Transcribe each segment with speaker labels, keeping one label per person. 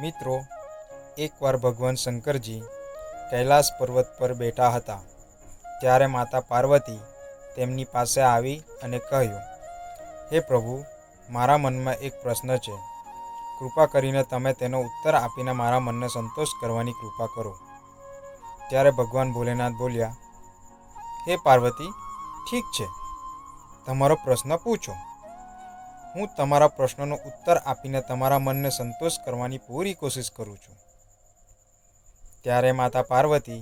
Speaker 1: મિત્રો, એકવાર ભગવાન શંકરજી કૈલાસ પર્વત પર બેઠા હતા, ત્યારે માતા પાર્વતી તેમની પાસે આવી અને કહ્યું, હે પ્રભુ, મારા મનમાં એક પ્રશ્ન છે. કૃપા કરીને તમે તેનો ઉત્તર આપીને મારા મનને સંતોષ કરવાની કૃપા કરો. ત્યારે ભગવાન ભોલેનાથ બોલ્યા, હે પાર્વતી, ઠીક છે. તમારો પ્રશ્ન પૂછો. હું તમારા પ્રશ્નનો ઉત્તર આપીને તમારા મનને સંતોષ કરવાની પૂરી કોશિશ કરું છું. ત્યારે માતા પાર્વતી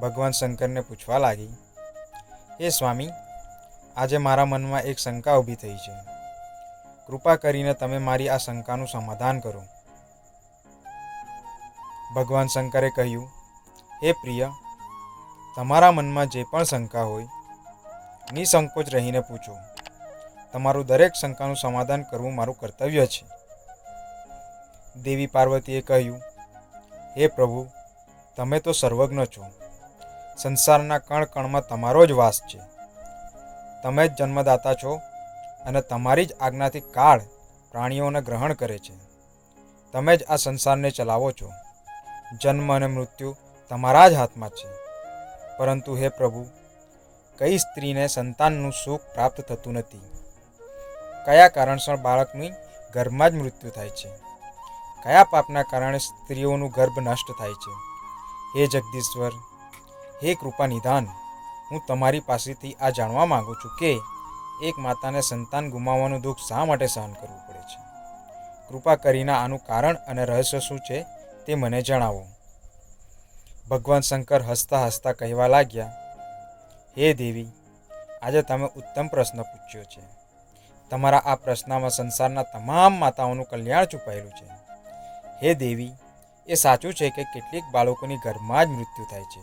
Speaker 1: ભગવાન શંકરને પૂછવા લાગી, હે સ્વામી, આજે મારા મનમાં એક શંકા ઊભી થઈ છે. કૃપા કરીને તમે મારી આ શંકાનું સમાધાન કરો. ભગવાન શંકરે કહ્યું, હે પ્રિય, તમારા મનમાં જે પણ શંકા હોય, નિસંકોચ રહીને પૂછો. તમારું દરેક શંકાનું સમાધાન કરવું મારું કર્તવ્ય છે. દેવી પાર્વતીએ કહ્યું, હે પ્રભુ, તમે તો સર્વજ્ઞ છો. સંસારના કણ કણમાં તમારો જ વાસ છે. તમે જ જન્મદાતા છો અને તમારી જ આજ્ઞાથી કાળ પ્રાણીઓને ગ્રહણ કરે છે. તમે જ આ સંસારને ચલાવો છો. જન્મ અને મૃત્યુ તમારા જ હાથમાં છે. પરંતુ હે પ્રભુ, કઈ સ્ત્રીને સંતાનનું સુખ પ્રાપ્ત થતું નથી. કયા કારણસર બાળકની ગર્ભમાં જ મૃત્યુ થાય છે? કયા પાપના કારણે સ્ત્રીઓનું ગર્ભ નષ્ટ થાય છે? હે જગદીશ્વર, હે કૃપા નિધાન, હું તમારી પાસેથી આ જાણવા માગું છું કે એક માતાને સંતાન ગુમાવવાનું દુઃખ શા માટે સહન કરવું પડે છે? કૃપા કરીને આનું કારણ અને રહસ્ય શું છે તે મને જણાવો. ભગવાન શંકર હસતા હસતા કહેવા લાગ્યા, હે દેવી, આજે તમે ઉત્તમ પ્રશ્ન પૂછ્યો છે. તમારા આ પ્રશ્નમાં સંસારના તમામ માતાઓનું કલ્યાણ છુપાયેલું છે. હે દેવી, એ સાચું છે કે કેટલીક બાળકોની ઘરમાં જ મૃત્યુ થાય છે.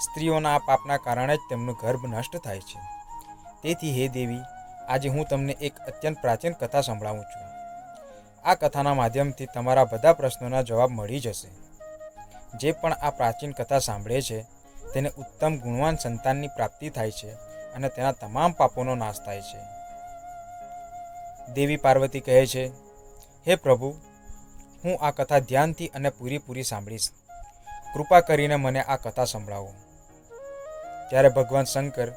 Speaker 1: સ્ત્રીઓના આ પાપના કારણે જ તેમનું ગર્ભ નષ્ટ થાય છે. તેથી હે દેવી, આજે હું તમને એક અત્યંત પ્રાચીન કથા સંભળાવું છું. આ કથાના માધ્યમથી તમારા બધા પ્રશ્નોના જવાબ મળી જશે. જે પણ આ પ્રાચીન કથા સાંભળે છે, તેને ઉત્તમ ગુણવાન સંતાનની પ્રાપ્તિ થાય છે અને તેના તમામ પાપોનો નાશ થાય છે. દેવી પાર્વતી કહે છે, હે પ્રભુ, હું આ કથા ધ્યાનથી અને પૂરીપૂરી સાંભળીશ. કૃપા કરીને મને આ કથા સંભળાવો. ત્યારે ભગવાન શંકર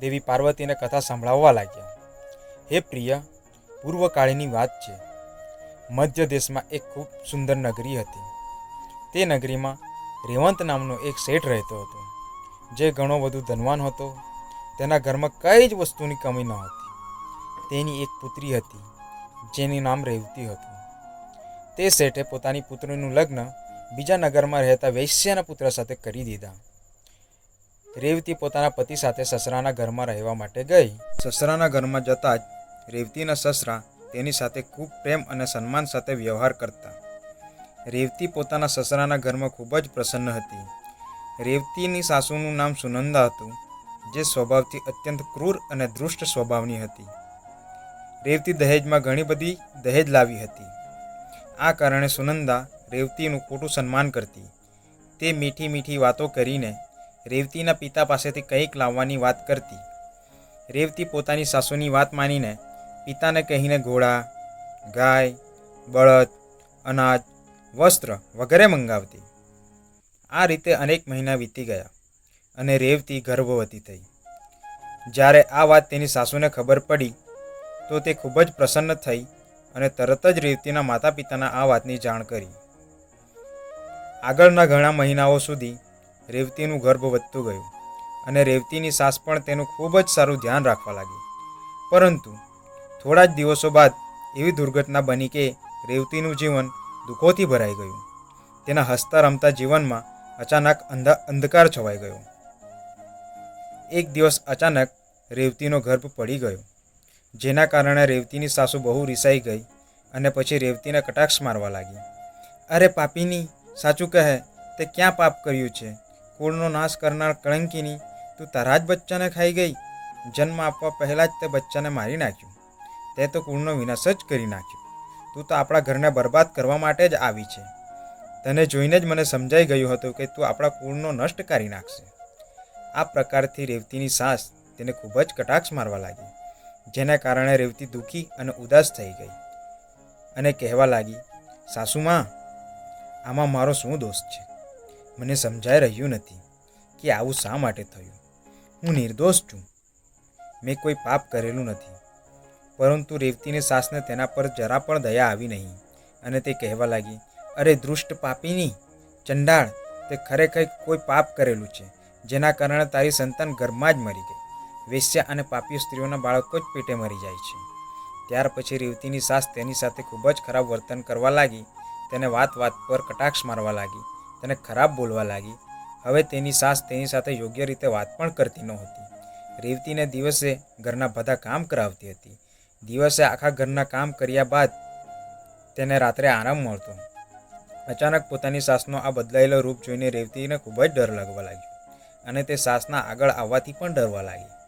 Speaker 1: દેવી પાર્વતીને કથા સંભળાવવા લાગ્યા. હે પ્રિય, પૂર્વકાળની વાત છે. મધ્ય દેશમાં એક ખૂબ સુંદર નગરી હતી. તે નગરીમાં રેવંત નામનો એક શેઠ રહેતો હતો. જે ઘણો વધુ ધનવાન હતો. તેના ઘરમાં કઈ જ વસ્તુની કમી ન હતી. તેની એક પુત્રી હતી, જેનું નામ રેવતી હતું. તે શેઠે પોતાની પુત્રીનું લગ્ન બીજા નગરમાં રહેતા વૈશ્યના પુત્ર સાથે કરી દીધા. રેવતી પોતાના પતિ સાથે સસરાના ઘરમાં રહેવા માટે ગઈ. સસરાના ઘરમાં જતાં જ રેવતીના સસરા તેની સાથે ખૂબ પ્રેમ અને સન્માન સાથે વ્યવહાર કરતા. રેવતી પોતાના સસરાના ઘરમાં ખૂબ જ પ્રસન્ન હતી. રેવતીની સાસુનું નામ સુનંદા હતું, જે સ્વભાવથી અત્યંત ક્રૂર અને દૃષ્ટ સ્વભાવની હતી. રેવતી દહેજમાં ઘણી બધી દહેજ લાવી હતી. આ કારણે સુનંદા રેવતીનું ખોટું સન્માન કરતી. તે મીઠી મીઠી વાતો કરીને રેવતીના પિતા પાસેથી કંઈક લાવવાની વાત કરતી. રેવતી પોતાની સાસુની વાત માનીને પિતાને કહીને ઘોડા, ગાય, બળદ, અનાજ, વસ્ત્ર વગેરે મંગાવતી. આ રીતે અનેક મહિના વીતી ગયા અને રેવતી ગર્ભવતી થઈ. જ્યારે આ વાત તેની સાસુને ખબર પડી તો તે ખૂબ જ પ્રસન્ન થઈ અને તરત જ રેવતીના માતા પિતાના આ વાતની જાણ કરી. આગળના ઘણા મહિનાઓ સુધી રેવતીનું ગર્ભ વધતું ગયું અને રેવતીની સાસ પણ તેનું ખૂબ જ સારું ધ્યાન રાખવા લાગી. પરંતુ થોડા જ દિવસો બાદ એવી દુર્ઘટના બની કે રેવતીનું જીવન દુઃખોથી ભરાઈ ગયું. તેના હસતા રમતા જીવનમાં અચાનક અંધા અંધકાર છવાઈ ગયો. એક દિવસ અચાનક રેવતીનો ગર્ભ પડી ગયો. જેના કારણે રેવતીની સાસુ બહુ રિસાઈ ગઈ અને પછી રેવતીને કટાક્ષ મારવા લાગી. અરે પાપીની, સાચું કહે, તે ક્યાં પાપ કર્યું છે? કુળનો નાશ કરનાર કળંકીની, તું તારા જ બચ્ચાને ખાઈ ગઈ? જન્મ આપવા પહેલાં જ તે બચ્ચાને મારી નાખ્યું. તે તો કુળનો વિનાશ જ કરી નાખ્યો. તું તો આપણા ઘરને બરબાદ કરવા માટે જ આવી છે. તને જોઈને જ મને સમજાઈ ગયું હતું કે તું આપણા કુળનો નષ્ટ કરી નાખશે. આ પ્રકારથી રેવતીની સાસ તેને ખૂબ જ કટાક્ષ મારવા લાગી. જેના કારણે રેવતી દુઃખી અને ઉદાસ થઈ ગઈ અને કહેવા લાગી સાસુમાં આમાં મારો શું દોષ છે? મને સમજાઈ રહ્યું નથી કે આવું શા માટે થયું. હું નિર્દોષ છું. મેં કોઈ પાપ કરેલું નથી. પરંતુ રેવતીની સાસને તેના પર જરા પણ દયા આવી નહીં. અને તે કહેવા લાગી, અરે દૃષ્ટ પાપીની ચંડાળ, તે ખરેખર કોઈ પાપ કરેલું છે, જેના કારણે તારી સંતાન ઘરમાં જ મરી ગઈ. વેશ્યા અને પાપી સ્ત્રીઓના બાળકો જ પેટે મરી જાય છે. ત્યાર પછી રેવતીની સાસ તેની સાથે ખૂબ જ ખરાબ વર્તન કરવા લાગી, તેને વાત વાત પર કટાક્ષ મારવા લાગી, તેને ખરાબ બોલવા લાગી. હવે તેની સાસ તેની સાથે યોગ્ય રીતે વાત પણ કરતી નહોતી. રેવતીને દિવસે ઘરના બધા કામ કરાવતી હતી. દિવસે આખા ઘરના કામ કર્યા બાદ તેને રાત્રે આરામ મળતો. અચાનક પોતાની સાસનો આ બદલાયેલો રૂપ જોઈને રેવતીને ખૂબ જ ડર લાગવા લાગ્યો અને તે સાસના આગળ આવવાથી પણ ડરવા લાગી.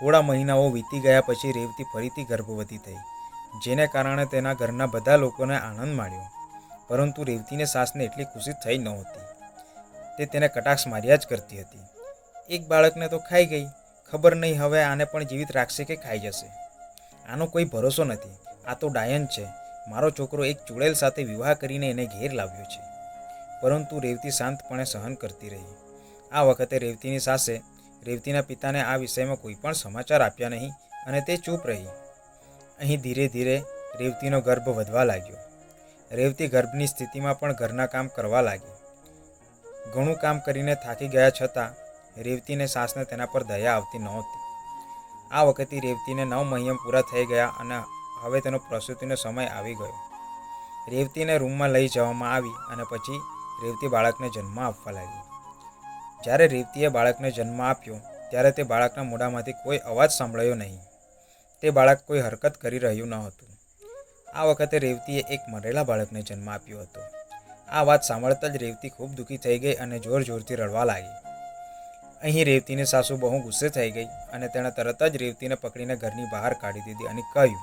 Speaker 1: થોડા મહિનાઓ વીતી ગયા પછી રેવતી ફરીથી ગર્ભવતી થઈ, જેને કારણે તેના ઘરના બધા લોકોને આનંદ માણ્યો. પરંતુ રેવતીને સાસને એટલી ખુશી થઈ નહોતી તે તેને કટાક્ષ માર્યા જ કરતી હતી. એક બાળકને તો ખાઈ ગઈ, ખબર નહીં હવે આને પણ જીવિત રાખશે કે ખાઈ જશે. આનો કોઈ ભરોસો નથી. આ તો ડાયન છે. મારો છોકરો એક ચુડેલ સાથે વિવાહ કરીને એને ઘેર લાવ્યો છે. પરંતુ રેવતી શાંતપણે સહન કરતી રહી. આ વખતે રેવતીની સાસે રેવતીના પિતાને આ વિષયમાં કોઈ પણ સમાચાર આપ્યા નહીં અને તે ચૂપ રહી. અહીં ધીરે ધીરે રેવતીનો ગર્ભ વધવા લાગ્યો. રેવતી ગર્ભની સ્થિતિમાં પણ ઘરના કામ કરવા લાગી. ઘણું કામ કરીને થાકી ગયા છતાં રેવતીને સાસને તેના પર દયા આવતી નહોતી. આ વખતે રેવતીને નવ મહિના પૂરા થઈ ગયા અને હવે તેનો પ્રસૂતિનો સમય આવી ગયો. રેવતીને રૂમમાં લઈ જવામાં આવી અને પછી રેવતી બાળકને જન્મ આપવા લાગી. જ્યારે રેવતીએ બાળકને જન્મ આપ્યો, ત્યારે તે બાળકના મોઢામાંથી કોઈ અવાજ સાંભળાયો નહીં. તે બાળક કોઈ હરકત કરી રહ્યું ન હતું. આ વખતે રેવતીએ એક મરેલા બાળકને જન્મ આપ્યો હતો. આ વાત સાંભળતા જ રેવતી ખૂબ દુઃખી થઈ ગઈ અને જોર જોરથી રડવા લાગી. અહીં રેવતીની સાસુ બહુ ગુસ્સે થઈ ગઈ અને તેણે તરત જ રેવતીને પકડીને ઘરની બહાર કાઢી દીધી અને કહ્યું,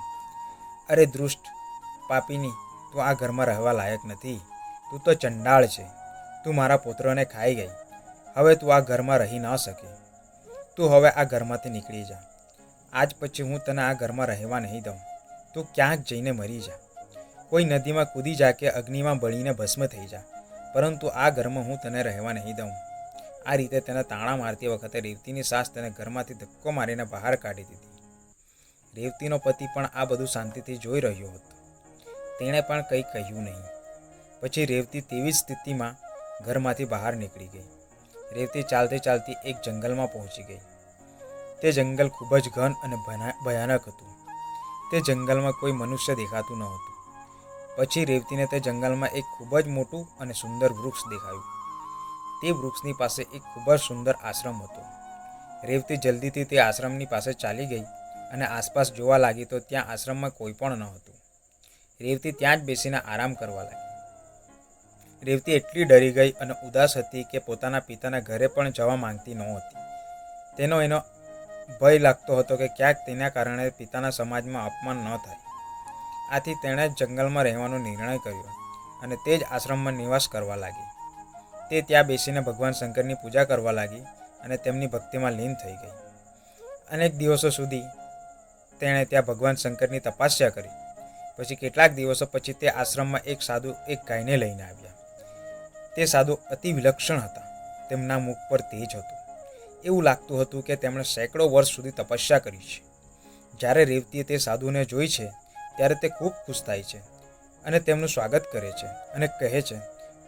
Speaker 1: અરે દૃષ્ટ પાપીની, તું આ ઘરમાં રહેવા લાયક નથી. તું તો ચંડાળ છે. તું મારા પુત્રને ખાઈ ગઈ. હવે તું આ ઘરમાં રહી ન શકે. તું હવે આ ઘરમાંથી નીકળી જા. આજ પછી હું તને આ ઘરમાં રહેવા નહીં દઉં. તું ક્યાંક જઈને મરી જા. કોઈ નદીમાં કૂદી જા કે અગ્નિમાં બળીને ભસ્મ થઈ જા. પરંતુ આ ઘરમાં હું તને રહેવા નહીં દઉં. આ રીતે તેને તાણા મારતી વખતે રેવતીની સાસ તેને ઘરમાંથી ધક્કો મારીને બહાર કાઢી દીધી. રેવતીનો પતિ પણ આ બધું શાંતિથી જોઈ રહ્યો હતો. તેણે પણ કંઈ કહ્યું નહીં. પછી રેવતી તેવી જ સ્થિતિમાં ઘરમાંથી બહાર નીકળી ગઈ. રેવતી ચાલતી ચાલતી એક જંગલમાં પહોંચી ગઈ. તે જંગલ ખૂબ જ ઘન અને ભયાનક હતું. તે જંગલમાં કોઈ મનુષ્ય દેખાતું ન હતું. પછી રેવતીને તે જંગલમાં એક ખૂબ જ મોટું અને સુંદર વૃક્ષ દેખાયું. તે વૃક્ષની પાસે એક ખૂબ જ સુંદર આશ્રમ હતો. રેવતી જલ્દીથી તે આશ્રમની પાસે ચાલી ગઈ અને આસપાસ જોવા લાગી તો ત્યાં આશ્રમમાં કોઈ પણ ન હતું. રેવતી ત્યાં જ બેસીને આરામ કરવા લાગી. રેવતી એટલી ડરી ગઈ અને ઉદાસ હતી કે પોતાના પિતાના ઘરે પણ જવા માંગતી નહોતી. તેનો એનો ભય લાગતો હતો કે ક્યાંક તેના કારણે પિતાના સમાજમાં અપમાન ન થાય. આથી તેણે જંગલમાં રહેવાનો નિર્ણય કર્યો અને તે જ આશ્રમમાં નિવાસ કરવા લાગી. તે ત્યાં બેસીને ભગવાન શંકરની પૂજા કરવા લાગી અને તેમની ભક્તિમાં લીન થઈ ગઈ. અનેક દિવસો સુધી તેણે ત્યાં ભગવાન શંકરની તપાસ્યા કરી. પછી કેટલાક દિવસો પછી તે આશ્રમમાં એક સાધુ એક ગાયને લઈને આવ્યા. તે સાધુ અતિ વિલક્ષણ હતા. તેમના મુખ પર તેજ હતું. એવું લાગતું હતું કે તેમણે સેંકડો વર્ષ સુધી તપસ્યા કરી છે. જ્યારે રેવતીએ તે સાધુને જોઈ છે, ત્યારે તે ખૂબ ખુશ થાય છે અને તેમનું સ્વાગત કરે છે અને કહે છે,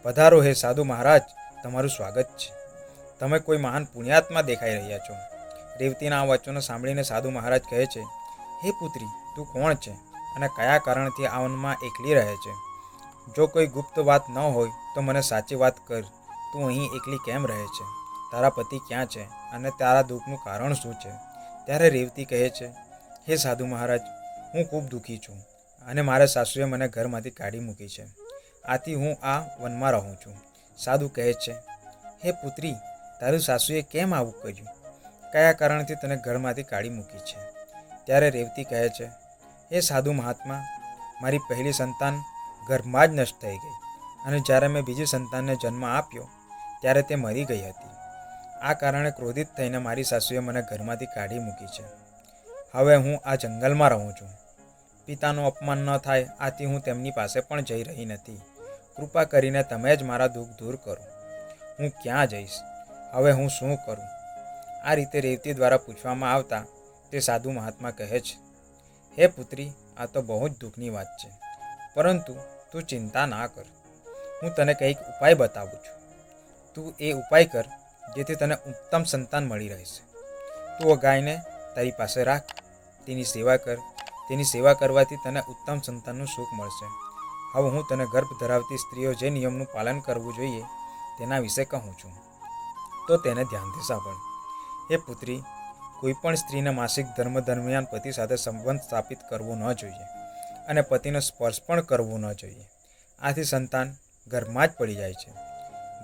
Speaker 1: પધારો હે સાધુ મહારાજ, તમારું સ્વાગત છે. તમે કોઈ મહાન પુણ્યાત્મા દેખાઈ રહ્યા છો. રેવતીના આ વચનો સાંભળીને સાધુ મહારાજ કહે છે, હે પુત્રી, તું કોણ છે અને કયા કારણથી આ વનમાં એકલી રહે છે? જો કોઈ ગુપ્ત વાત ન હોય, તો મને સાચી વાત કર. તું અહીં એકલી કેમ રહે છે? તારા પતિ ક્યાં છે? અને તારા દુઃખનું કારણ શું છે? ત્યારે રેવતી કહે છે, હે સાધુ મહારાજ, હું ખૂબ દુઃખી છું અને મારા સાસુએ મને ઘરમાંથી કાઢી મૂકી છે. આથી હું આ વનમાં રહું છું. સાધુ કહે છે, હે પુત્રી, તારું સાસુએ કેમ આવું કર્યું? કયા કારણથી તને ઘરમાંથી કાઢી મૂકી છે? ત્યારે રેવતી કહે છે, હે સાધુ મહાત્મા, મારી પહેલી સંતાન ગર્ભમાં જ નષ્ટ થઈ ગઈ. અને જ્યારે મેં બીજી સંતાનને જન્મ આપ્યો, ત્યારે તે મરી ગઈ હતી. આ કારણે ક્રોધિત થઈને મારી સાસુએ મને ઘરમાંથી કાઢી મૂકી છે. હવે હું આ જંગલમાં રહું છું. પિતાનું અપમાન ન થાય, આથી હું તેમની પાસે પણ જઈ રહી નથી. કૃપા કરીને તમે જ મારા દુઃખ દૂર કરો. હું ક્યાં જઈશ? હવે હું શું કરું? આ રીતે રેવતી દ્વારા પૂછવામાં આવતા તે સાધુ મહાત્મા કહે છે, હે પુત્રી, આ તો બહુ જ દુઃખની વાત છે. પરંતુ તું ચિંતા ના કર. હું તને કંઈક ઉપાય બતાવું છું. તું એ ઉપાય કર જેથી તને ઉત્તમ સંતાન મળી રહેશે. તું આ ગાયને તારી પાસે રાખ. તેની સેવા કર. તેની સેવા કરવાથી તને ઉત્તમ સંતાનનું સુખ મળશે. હવે હું તને ગર્ભ ધરાવતી સ્ત્રીઓ જે નિયમનું પાલન કરવું જોઈએ તેના વિશે કહું છું. તો તેને ધ્યાનથી સાંભળ. હે પુત્રી કોઈપણ સ્ત્રીને માસિક ધર્મ દરમિયાન પતિ સાથે સંબંધ સ્થાપિત કરવો ન જોઈએ. અને પતિનો સ્પર્શ પણ કરવો ન જોઈએ. આથી સંતાન ગર્ભમાં જ પડી જાય છે.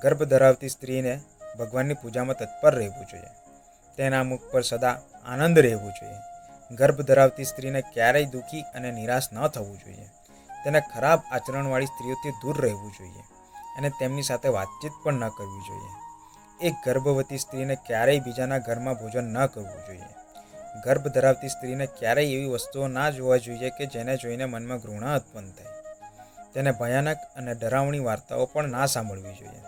Speaker 1: ગર્ભ ધરાવતી સ્ત્રીને ભગવાનની પૂજામાં તત્પર રહેવું જોઈએ. તેના મુખ પર સદા આનંદ રહેવું જોઈએ. ગર્ભ ધરાવતી સ્ત્રીને ક્યારેય દુઃખી અને નિરાશ ન થવું જોઈએ. તેને ખરાબ આચરણવાળી સ્ત્રીઓથી દૂર રહેવું જોઈએ અને તેમની સાથે વાતચીત પણ ન કરવી જોઈએ. એક ગર્ભવતી સ્ત્રીને ક્યારેય બીજાના ઘરમાં ભોજન ન કરવું જોઈએ. ગર્ભ ધરાવતી સ્ત્રીને ક્યારેય એવી વસ્તુઓ ના જોવા જોઈએ કે જેને જોઈને મનમાં ઘૃણા ઉત્પન્ન થાય. તેને ભયાનક અને ડરાવણી વાર્તાઓ પણ ના સાંભળવી જોઈએ.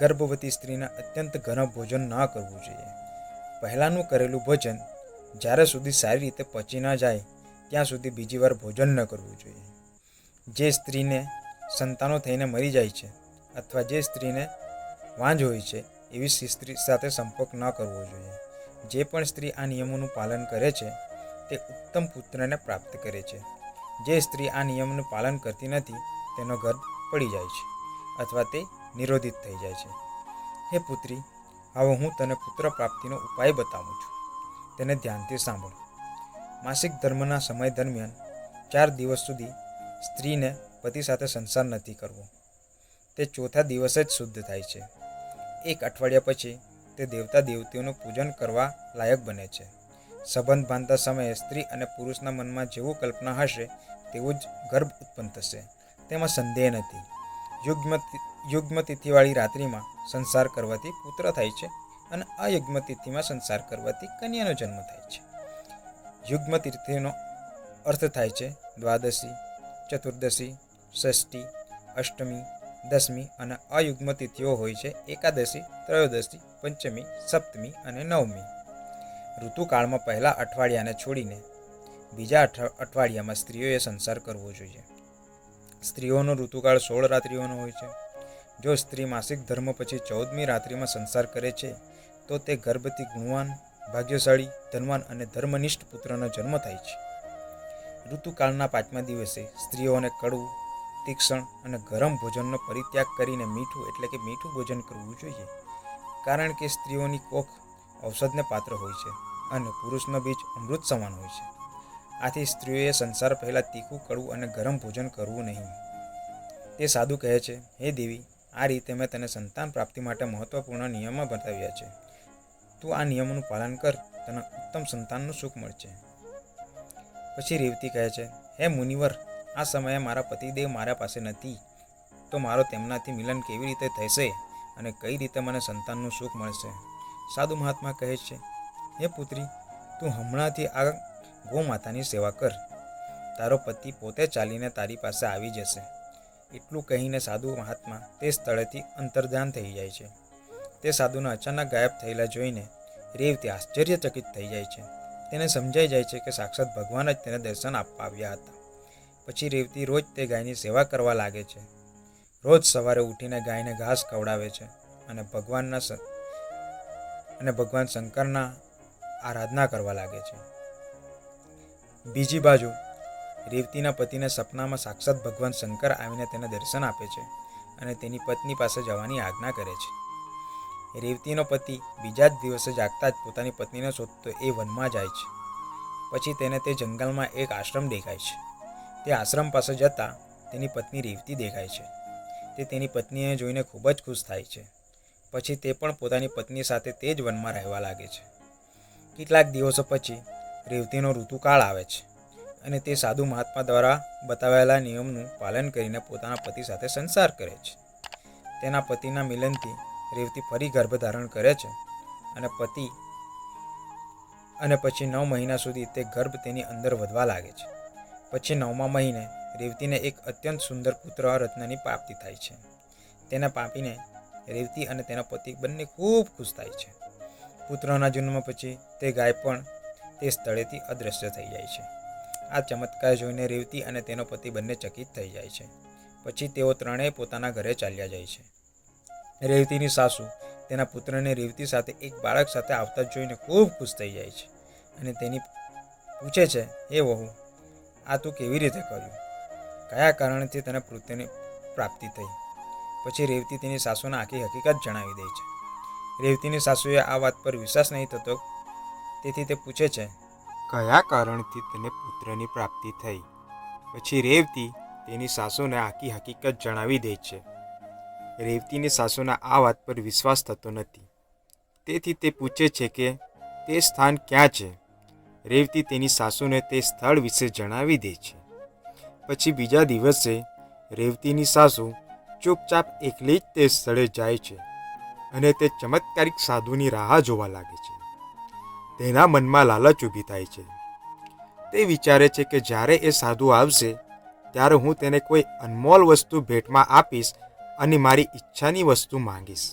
Speaker 1: ગર્ભવતી સ્ત્રીને અત્યંત ગરમ ભોજન ન કરવું જોઈએ. પહેલાંનું કરેલું ભોજન જ્યારે સુધી સારી રીતે પચી ન જાય, ત્યાં સુધી બીજી વાર ભોજન ન કરવું જોઈએ. જે સ્ત્રીને સંતાનો થઈને મરી જાય છે અથવા જે સ્ત્રીને વાંજ હોય છે, એવી સ્ત્રી સાથે સંપર્ક ન કરવો જોઈએ. જે પણ સ્ત્રી આ નિયમોનું પાલન કરે છે, તે ઉત્તમ પુત્રને પ્રાપ્ત કરે છે. જે સ્ત્રી આ નિયમનું પાલન કરતી નથી, તેનો ગર્ભ પડી જાય છે અથવા તે નિરોધિત થઈ જાય છે. હે પુત્રી હવે હું તને પુત્ર પ્રાપ્તિનો ઉપાય બતાવું છું. તેને ધ્યાનથી સાંભળ. માસિક ધર્મના સમય દરમિયાન ચાર દિવસ સુધી સ્ત્રીને પતિ સાથે સંસાર નથી કરવો. તે ચોથા દિવસે જ શુદ્ધ થાય છે. એક અઠવાડિયા પછી તે દેવતા દેવતીઓનું પૂજન કરવા લાયક બને છે. સંબંધ બાંધતા સમયે સ્ત્રી અને પુરુષના મનમાં જેવું કલ્પના હશે, તેવું જ ગર્ભ ઉત્પન્ન થશે. તેમાં સંદેહ નથી. યુગ્મ યુગ્મ તિથિવાળી રાત્રિમાં સંસાર કરવાથી પુત્ર થાય છે અને અયુગ્મ તિથિમાં સંસાર કરવાથી કન્યાનો જન્મ થાય છે. યુગ્મ તિથિનો અર્થ થાય છે દ્વાદશી, ચતુર્દશી, ષષ્ઠી, અષ્ટમી દસમી અને અયુગ્મ તિથિઓ હોય છે. એકાદશી, ત્રયોદશી, પંચમી, સપ્તમી અને નવમી. ઋતુકાળમાં પહેલા અઠવાડિયાને છોડીને બીજા અઠવાડિયામાં સ્ત્રીઓએ સંસાર કરવો જોઈએ. સ્ત્રીઓનો ઋતુકાળ સોળ રાત્રિઓનો હોય છે. જો સ્ત્રી માસિક ધર્મ પછી ચૌદમી રાત્રિમાં સંસાર કરે છે, તો તે ગર્ભથી ગુણવાન, ભાગ્યશાળી, ધનવાન અને ધર્મનિષ્ઠ પુત્રનો જન્મ થાય છે. ઋતુકાળના પાંચમા દિવસે સ્ત્રીઓને કડવું તીક્ષ્ણ અને ગરમ ભોજનનો પરિત્યાગ કરીને મીઠું એટલે કે મીઠું ભોજન કરવું જોઈએ. કારણ કે સ્ત્રીઓની કોખ ઔષધને પાત્ર હોય છે અને પુરુષનો બીજ અમૃત સમાન હોય છે. આથી સ્ત્રીઓએ સંસાર પહેલાં તીખું, કડવું અને ગરમ ભોજન કરવું નહીં. તે સાધુ કહે છે, હે દેવી, આ રીતે મેં તને સંતાન પ્રાપ્તિ માટે મહત્વપૂર્ણ નિયમો બતાવ્યા છે. તું આ નિયમોનું પાલન કર, તને ઉત્તમ સંતાનનું સુખ મળશે. પછી રેવતી કહે છે, હે મુનિવર આ સમયે મારા પતિદેવ મારા પાસે નથી. તો મારો તેમનાથી મિલન કેવી રીતે થશે અને કઈ રીતે મને સંતાનનું સુખ મળશે? સાધુ મહાત્મા કહે છે, હે પુત્રી, તું હમણાંથી આ ગોમાતાની સેવા કર. તારો પતિ પોતે ચાલીને તારી પાસે આવી જશે. એટલું કહીને સાધુ મહાત્મા તે સ્થળેથી અંતર્ધાન થઈ જાય છે. તે સાધુને અચાનક ગાયબ થયેલા જોઈને રેવતી આશ્ચર્યચકિત થઈ જાય છે. તેને સમજાઈ જાય છે કે સાક્ષાત ભગવાન જ તેને દર્શન આપવા આવ્યા હતા. પછી રેવતી રોજ તે ગાયની સેવા કરવા લાગે છે. રોજ સવારે ઉઠીને ગાયને ઘાસ ખવડાવે છે અને ભગવાનના અને ભગવાન શંકરના આરાધના કરવા લાગે છે. બીજી બાજુ, રેવતીના પતિને સપનામાં સાક્ષાત ભગવાન શંકર આવીને તેને દર્શન આપે છે અને તેની પત્ની પાસે જવાની આજ્ઞા કરે છે. રેવતીનો પતિ બીજા જ દિવસે જાગતા જ પોતાની પત્નીને શોધતો એ વનમાં જાય છે. પછી તેને તે જંગલમાં એક આશ્રમ દેખાય છે. તે આશ્રમ પાસે જતાં તેની પત્ની રેવતી દેખાય છે. તે તેની પત્નીને જોઈને ખૂબ જ ખુશ થાય છે. પછી તે પણ પોતાની પત્ની સાથે તે જ વનમાં રહેવા લાગે છે. કેટલાક દિવસો પછી રેવતીનો ઋતુકાળ આવે છે અને તે સાધુ મહાત્મા દ્વારા બતાવેલા નિયમનું પાલન કરીને પોતાના પતિ સાથે સંસાર કરે છે. તેના પતિના મિલનથી રેવતી ફરી ગર્ભધારણ કરે છે અને પતિ અને પછી નવ મહિના સુધી તે ગર્ભ તેની અંદર વધવા લાગે છે. પછી નવમા મહિને રેવતીને એક અત્યંત સુંદર પુત્ર રત્નની પ્રાપ્તિ થાય છે. તેના પાપીને રેવતી અને તેના પતિ બંને ખૂબ ખુશ થાય છે. પુત્રના જન્મ પછી તે ગાય પણ તે સ્થળેથી અદૃશ્ય થઈ જાય છે. આ ચમત્કાર જોઈને રેવતી અને તેનો પતિ બંને ચકિત થઈ જાય છે. પછી તેઓ ત્રણેય પોતાના ઘરે ચાલ્યા જાય છે. રેવતીની સાસુ તેના પુત્રને રેવતી સાથે એક બાળક સાથે આવતા જોઈને ખૂબ ખુશ થઈ જાય છે અને તેની પૂછે છે, હે વહુ આ તું કેવી રીતે કર્યું? કયા કારણથી તને પુત્રની પ્રાપ્તિ થઈ? પછી રેવતી તેની સાસુને આખી હકીકત જણાવી દે છે. રેવતીની સાસુએ આ વાત પર વિશ્વાસ નહીં થતો. તેથી તે પૂછે છે,
Speaker 2: કયા કારણથી તને પુત્રની પ્રાપ્તિ થઈ? પછી રેવતી તેની સાસુને આખી હકીકત જણાવી દે છે. રેવતીની સાસુના આ વાત પર વિશ્વાસ થતો નથી. તેથી તે પૂછે છે કે તે સ્થાન ક્યાં છે? રેવતી તેની સાસુને તે સ્થળ વિશે જણાવી દે છે. પછી બીજા દિવસે રેવતીની સાસુ ચૂપચાપ એકલી જ તે સ્થળે જાય છે અને તે ચમત્કારિક સાધુની રાહ જોવા લાગે છે. તેના મનમાં લાલચ ઊભી થાય છે. તે વિચારે છે કે જ્યારે એ સાધુ આવશે, ત્યારે હું તેને કોઈ અનમોલ વસ્તુ ભેટમાં આપીશ અને મારી ઈચ્છાની વસ્તુ માંગીશ.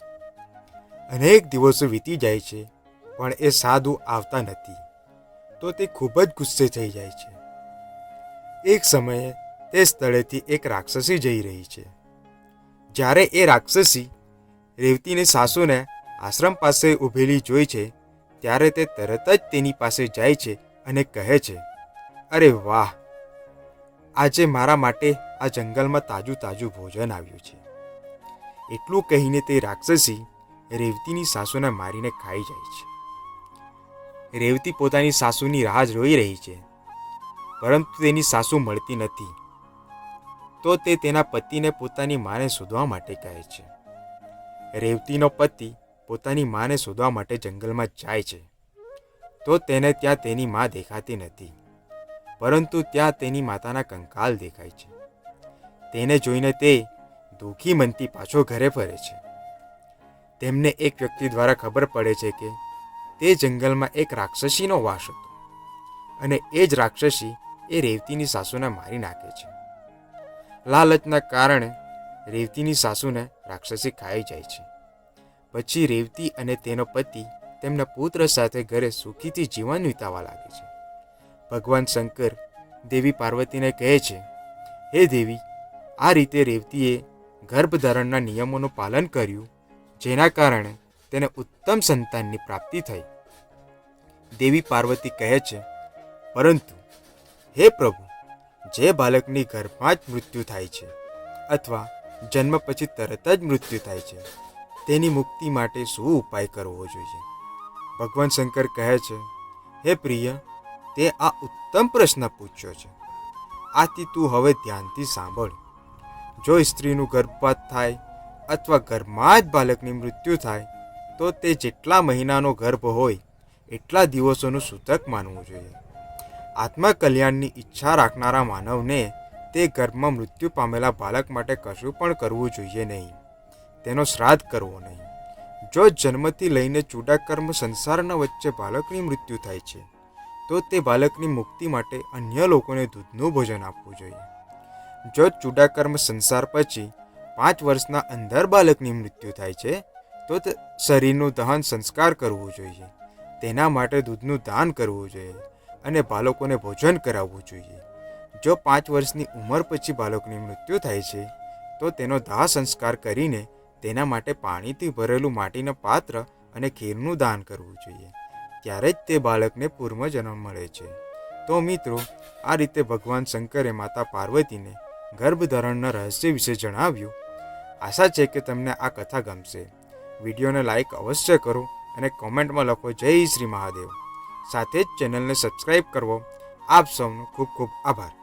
Speaker 2: અનેક દિવસો વીતી જાય છે, પણ એ સાધુ આવતા નથી. તો તે ખૂબ જ ગુસ્સે થઈ જાય છે. એક સમયે તે સ્થળેથી એક રાક્ષસી જઈ રહી છે. જ્યારે એ રાક્ષસી રેવતીની સાસુને આશ્રમ પાસે ઊભેલી જોઈ છે, ત્યારે તે તરત જ તેની પાસે જાય છે અને કહે છે, અરે વાહ! આજે મારા માટે આ જંગલમાં તાજું તાજું ભોજન આવ્યું છે. એટલું કહીને તે રાક્ષસી રેવતીની સાસુને મારીને ખાઈ જાય છે. રેવતી પોતાની સાસુની રાહ જોઈ રહી છે, પરંતુ તેની સાસુ મળતી નથી. તો તે તેના પતિને પોતાની માને શોધવા માટે કહે છે. રેવતીનો પતિ પોતાની માને શોધવા માટે જંગલમાં જાય છે. તો તેને ત્યાં તેની મા દેખાતી નથી, પરંતુ ત્યાં તેની માતાના કંકાલ દેખાય છે. તેને જોઈને તે દુઃખી મનથી પાછો ઘરે ફરે છે. તેમને એક વ્યક્તિ દ્વારા ખબર પડે છે કે તે જંગલમાં એક રાક્ષસીનો વાસ હતો. અને એ જ રાક્ષસી એ રેવતીની સાસુને મારી નાખે છે. લાલચના કારણે રેવતીની સાસુને રાક્ષસી ખાઈ જાય છે. પછી રેવતી અને તેનો પતિ તેમના પુત્ર સાથે ઘરે સુખીથી જીવન વિતાવવા લાગે છે. ભગવાન શંકર દેવી પાર્વતીને કહે છે, હે દેવી, આ રીતે રેવતીએ ગર્ભધારણના નિયમોનું પાલન કર્યું, જેના કારણે તેને ઉત્તમ સંતાનની પ્રાપ્તિ થઈ. દેવી પાર્વતી કહે છે, પરંતુ, હે પ્રભુ, જે બાળકની ગર્ભમાં જ મૃત્યુ થાય છે અથવા જન્મ પછી તરત જ મૃત્યુ થાય છે, તેની મુક્તિ માટે શું ઉપાય કરવો જોઈએ? ભગવાન શંકર કહે છે, હે પ્રિય, તે આ ઉત્તમ પ્રશ્ન પૂછ્યો છે. આથી તું હવે ધ્યાનથી સાંભળ. જો સ્ત્રીનું ગર્ભપાત થાય અથવા ગર્ભમાં જ બાળકની મૃત્યુ થાય તો તે જેટલા મહિનાનો ગર્ભ હોય, એટલા દિવસોનું સૂતક માનવું જોઈએ. આત્મા કલ્યાણની ઈચ્છા રાખનારા માનવને તે ગર્ભમાં મૃત્યુ પામેલા બાળક માટે કશું પણ કરવું જોઈએ નહીં. તેનો શ્રાદ્ધ કરવો નહીં. જો જન્મથી લઈને ચૂડાકર્મ સંસારના વચ્ચે બાળકની મૃત્યુ થાય છે, તો તે બાળકની મુક્તિ માટે અન્ય લોકોને દૂધનું ભોજન આપવું જોઈએ. જો ચૂડાકર્મ સંસાર પછી પાંચ વર્ષના અંદર બાળકની મૃત્યુ થાય છે તો શરીરનું દહન સંસ્કાર કરવું જોઈએ. તેના માટે દૂધનું દાન કરવું જોઈએ અને બાળકોને ભોજન કરાવવું જોઈએ. જો પાંચ વર્ષની ઉંમર પછી બાળકની મૃત્યુ થાય છે, તો તેનો દાહ સંસ્કાર કરીને તેના માટે પાણીથી ભરેલું માટીના પાત્ર અને ખીરનું દાન કરવું જોઈએ. ત્યારે જ તે બાળકને પૂર્વજન્મ મળે છે. તો મિત્રો, આ રીતે ભગવાન શંકરે માતા પાર્વતીને ગર્ભધારણના રહસ્ય વિશે જણાવ્યું. આશા છે કે તમને આ કથા ગમશે. વિડીયોને લાઇક અવશ્ય કરો અને કોમેન્ટમાં લખો જય શ્રી મહાદેવ. સાથે જ ચેનલને સબસ્ક્રાઈબ કરવો. આપ સૌનો ખૂબ ખૂબ આભાર.